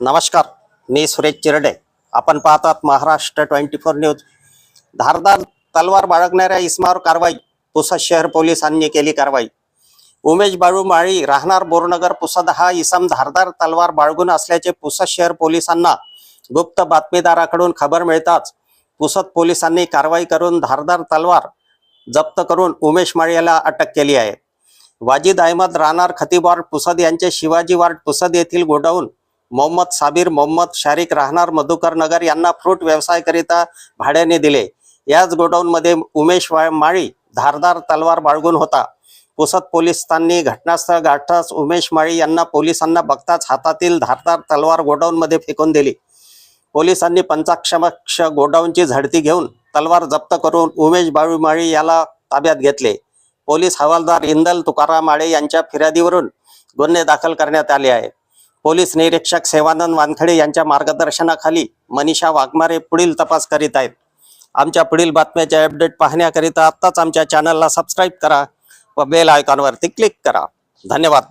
नमस्कार मी सुरेश चिरडे. आपण पाहतात महाराष्ट्र ट्वेंटी फोर न्यूज. धारदार तलवार बाळगणाऱ्या इस्मावर कारवाई पुसद शहर पोलिसांनी केली कारवाई. उमेश बाळू माळी राहणार बोरनगर पुसद हा इसम धारदार तलवार बाळगून असल्याचे पुसद शहर पोलिसांना गुप्त बातमीदाराकडून खबर मिळताच पुसद पोलिसांनी कारवाई करून धारदार तलवार जप्त करून उमेश माळी याला अटक केली आहे. वाजिद अहमद राहणार खतीबार्ड पुसद यांचे शिवाजी वार्ड पुसद येथील गोडाऊन मोहम्मद साबीर मोहम्मद शारिक राहणार मधुकर नगर यांना फ्रूट व्यवसायाकरिता भाड्याने दिले. याच गोडाऊनमध्ये उमेश माळी धारदार तलवार बाळगून होता. पुसद पोलिसांनी घटनास्थळ गाठताच उमेश माळी यांना पोलिसांना बघताच हातातील धारदार तलवार गोडाऊनमध्ये फेकून दिली. पोलिसांनी पंचाक्षमक्ष गोडाऊनची झडती घेऊन तलवार जप्त करून उमेश बाळू माळी याला ताब्यात घेतले. पोलीस हवालदार इंदल तुकाराम माळे यांच्या फिर्यादीवरून गुन्हे दाखल करण्यात आले आहे पोलीस निरीक्षक सेवानंद वानखडे यांच्या मार्गदर्शनाखाली मनीषा वाघमारे पुढील तपास करीत आहेत. आमच्या पुढील बातम्याचे अपडेट पाहण्याकरिता आत्ताच आमच्या चॅनलला सबस्क्राईब करा व बेल आयकॉनवरती क्लिक करा. धन्यवाद.